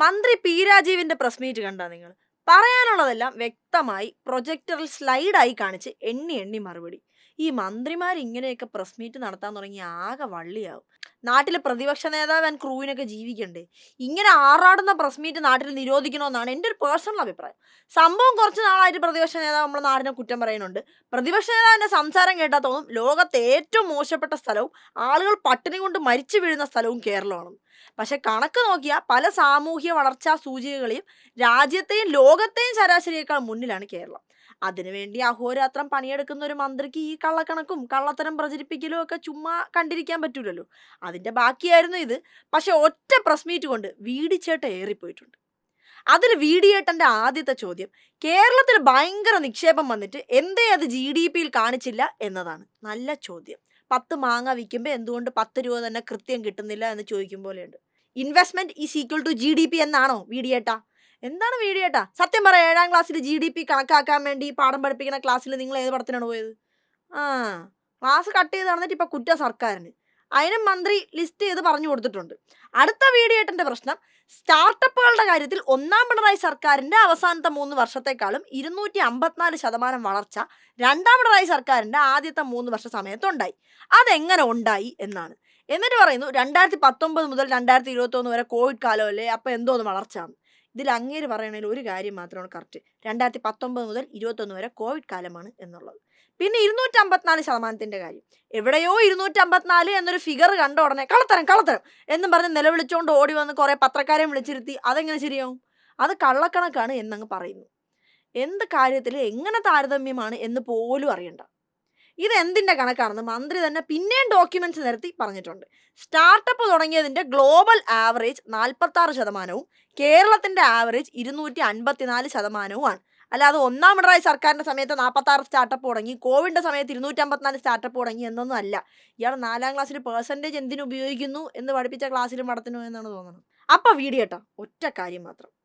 മന്ത്രി P രാജീവിന്റെ press meet കണ്ടാ നിങ്ങൾ പറയാനുള്ളതെല്ലാം വ്യക്തമായി പ്രൊജക്ടറിൽ സ്ലൈഡായി കാണിച്ച് എണ്ണി എണ്ണി മറുപടി. ഈ മന്ത്രിമാർ ഇങ്ങനെയൊക്കെ പ്രസ് മീറ്റ് നടത്താൻ തുടങ്ങി ആകെ വള്ളിയാവും. നാട്ടിലെ പ്രതിപക്ഷ നേതാവ് ആൻഡ് ക്രൂവിനൊക്കെ ജീവിക്കണ്ടേ? ഇങ്ങനെ ആറാടുന്ന പ്രസ് മീറ്റ് നാട്ടിൽ നിരോധിക്കണമെന്നാണ് എന്റെ ഒരു പേഴ്സണൽ അഭിപ്രായം. സംഭവം കുറച്ച് നാളായിട്ട് പ്രതിപക്ഷ നേതാവ് നമ്മുടെ നാടിനെ കുറ്റം പറയുന്നുണ്ട്. പ്രതിപക്ഷ നേതാവിന്റെ സംസാരം കേട്ടാൽ തോന്നും ലോകത്തെ ഏറ്റവും മോശപ്പെട്ട സ്ഥലവും ആളുകൾ പട്ടിണി കൊണ്ട് മരിച്ചു വീഴുന്ന സ്ഥലവും കേരളമാണ്. പക്ഷെ കണക്ക് നോക്കിയാൽ പല സാമൂഹ്യ വളർച്ചാ സൂചികകളെയും രാജ്യത്തെയും ലോകത്തെയും ശരാശരിയേക്കാൾ മുന്നിലാണ് കേരളം. അതിനുവേണ്ടി അഹോരാത്രം പണിയെടുക്കുന്ന ഒരു മന്ത്രിക്ക് ഈ കള്ളക്കണക്കും കള്ളത്തരം പ്രചരിപ്പിക്കലും ഒക്കെ ചുമ്മാ കണ്ടിരിക്കാൻ പറ്റൂലല്ലോ. അതിന്റെ ബാക്കിയായിരുന്നു ഇത്. പക്ഷെ ഒറ്റ പ്രസ് മീറ്റ് കൊണ്ട് വീടിച്ചേട്ട ഏറിപ്പോയിട്ടുണ്ട്. അതിൽ വീടിയേട്ടന്റെ ആദ്യത്തെ ചോദ്യം കേരളത്തിൽ ഭയങ്കര നിക്ഷേപം വന്നിട്ട് എന്തേ അത് ജി ഡി പിയിൽ കാണിച്ചില്ല എന്നതാണ്. നല്ല ചോദ്യം. പത്ത് മാങ്ങ വിൽക്കുമ്പോൾ എന്തുകൊണ്ട് പത്ത് രൂപ തന്നെ കൃത്യം കിട്ടുന്നില്ല എന്ന് ചോദിക്കും പോലെയുണ്ട്. Investment is equal to G D P എന്നാണോ വീഡിയേട്ടാ എന്താണ് വീഡിയോ ഏട്ടാ? സത്യം പറയാം ഏഴാം ക്ലാസ്സിൽ ജി ഡി പി കണക്കാക്കാൻ വേണ്ടി പാഠം പഠിപ്പിക്കുന്ന ക്ലാസ്സിൽ നിങ്ങൾ ഏത് പടത്തിനാണ് പോയത്? ആ ക്ലാസ് കട്ട് ചെയ്ത് നടന്നിട്ട് ഇപ്പൊ കുറ്റ സർക്കാരിന്. അതിനും മന്ത്രി ലിസ്റ്റ് ചെയ്ത് പറഞ്ഞു കൊടുത്തിട്ടുണ്ട്. അടുത്ത വീഡിയോ വീഡിയേട്ടന്റെ പ്രശ്നം സ്റ്റാർട്ടപ്പുകളുടെ കാര്യത്തിൽ ഒന്നാം പിണറായി സർക്കാരിന്റെ അവസാനത്തെ മൂന്ന് വർഷത്തെക്കാളും ഇരുന്നൂറ്റി അമ്പത്തിനാല് ശതമാനം വളർച്ച രണ്ടാം പിണറായി സർക്കാരിന്റെ ആദ്യത്തെ മൂന്ന് വർഷ സമയത്തുണ്ടായി. അതെങ്ങനെ ഉണ്ടായി എന്നാണ്. എന്നിട്ട് പറയുന്നു രണ്ടായിരത്തി പത്തൊമ്പത് മുതൽ രണ്ടായിരത്തി ഇരുപത്തി ഒന്ന് വരെ കോവിഡ് കാലമല്ലേ അപ്പോൾ എന്തോന്ന് വളർച്ച ഇതിൽ അങ്ങേര് പറയണതിൽ ഒരു കാര്യം മാത്രമാണ് കറക്റ്റ് രണ്ടായിരത്തി പത്തൊമ്പത് മുതൽ ഇരുപത്തൊന്ന് വരെ കോവിഡ് കാലമാണ് എന്നുള്ളത്. പിന്നെ ഇരുന്നൂറ്റി അമ്പത്തിനാല് ശതമാനത്തിന്റെ കാര്യം. എവിടെയോ ഇരുന്നൂറ്റി അമ്പത്തിനാല് എന്നൊരു ഫിഗർ കണ്ട ഉടനെ കളത്തരം കളത്തരം എന്നും പറഞ്ഞ് നിലവിളിച്ചുകൊണ്ട് ഓടി വന്ന് കുറെ പത്രക്കാരെ വിളിച്ചിരുത്തി. അതെങ്ങനെ ശരിയാവും? അത് കള്ളക്കണക്കാണ് എന്നങ്ങ് പറയുന്നു. എന്ത് കാര്യത്തിൽ എങ്ങനെ താരതമ്യമാണ് എന്ന് പോലും അറിയണ്ട. ഇത് എന്തിന്റെ കണക്കാണെന്ന് മന്ത്രി തന്നെ പിന്നെയും ഡോക്യുമെന്റ്സ് നിരത്തി പറഞ്ഞിട്ടുണ്ട്. സ്റ്റാർട്ടപ്പ് തുടങ്ങിയതിന്റെ ഗ്ലോബൽ ആവറേജ് നാൽപ്പത്താറ് ശതമാനവും കേരളത്തിന്റെ ആവറേജ് ഇരുന്നൂറ്റി അൻപത്തിനാല് ശതമാനവുമാണ് അല്ലാതെ ഒന്നാം പിണറായി സർക്കാരിന്റെ സമയത്ത് നാൽപ്പത്താറ് സ്റ്റാർട്ടപ്പ് തുടങ്ങി കോവിഡിന്റെ സമയത്ത് ഇരുന്നൂറ്റി അമ്പത്തിനാല് സ്റ്റാർട്ടപ്പ് തുടങ്ങി എന്നൊന്നും അല്ല. ഇയാൾ നാലാം ക്ലാസ്സിൽ പേഴ്സന്റേജ് എന്തിനു ഉപയോഗിക്കുന്നു എന്ന് പഠിപ്പിച്ച ക്ലാസ്സിലും പഠിത്തനോ എന്നാണ് തോന്നുന്നത്. അപ്പോൾ വീഡിയോ കേട്ടോ. ഒറ്റ കാര്യം മാത്രം.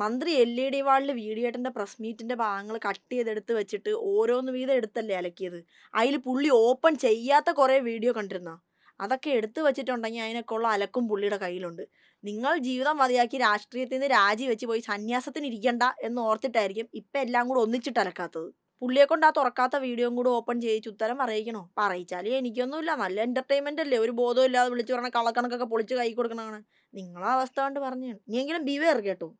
മന്ത്രി എൽ ഇ ഡി വാളിൽ വീഡിയോട്ടന്റെ പ്രസ് മീറ്റിന്റെ ഭാഗങ്ങൾ കട്ട് ചെയ്തെടുത്ത് വെച്ചിട്ട് ഓരോന്ന് വീതം എടുത്തല്ലേ അലക്കിയത്. അതിൽ പുള്ളി ഓപ്പൺ ചെയ്യാത്ത കുറേ വീഡിയോ കണ്ടിരുന്ന? അതൊക്കെ എടുത്തു വെച്ചിട്ടുണ്ടെങ്കിൽ അതിനൊക്കെ ഉള്ള അലക്കും പുള്ളിയുടെ കയ്യിലുണ്ട്. നിങ്ങൾ ജീവിതം മതിയാക്കി രാഷ്ട്രീയത്തിൽ നിന്ന് രാജി വെച്ച് പോയി സന്യാസത്തിന് ഇരിക്കണ്ട എന്ന് ഓർത്തിട്ടായിരിക്കും ഇപ്പം എല്ലാം കൂടെ ഒന്നിച്ചിട്ട് അലക്കാത്തത്. പുള്ളിയെ കൊണ്ട് ആ തുറക്കാത്ത വീഡിയോയും കൂടെ ഓപ്പൺ ചെയ്യിച്ച് ഉത്തരം അറിയിക്കണോ പറയിച്ചാലേ എനിക്കൊന്നുമില്ല. നല്ല എന്റർടൈൻമെന്റ് അല്ലേ? ഒരു ബോധമില്ലാതെ വിളിച്ച് വിളിച്ചു പറഞ്ഞ കളക്കണക്കൊക്കെ പൊളിച്ച് കൈ കൊടുക്കണതാണ്. നിങ്ങളെ അവസ്ഥ കൊണ്ട് പറഞ്ഞു. ഇനിയെങ്കിലും ബിവേർ കേട്ടോ.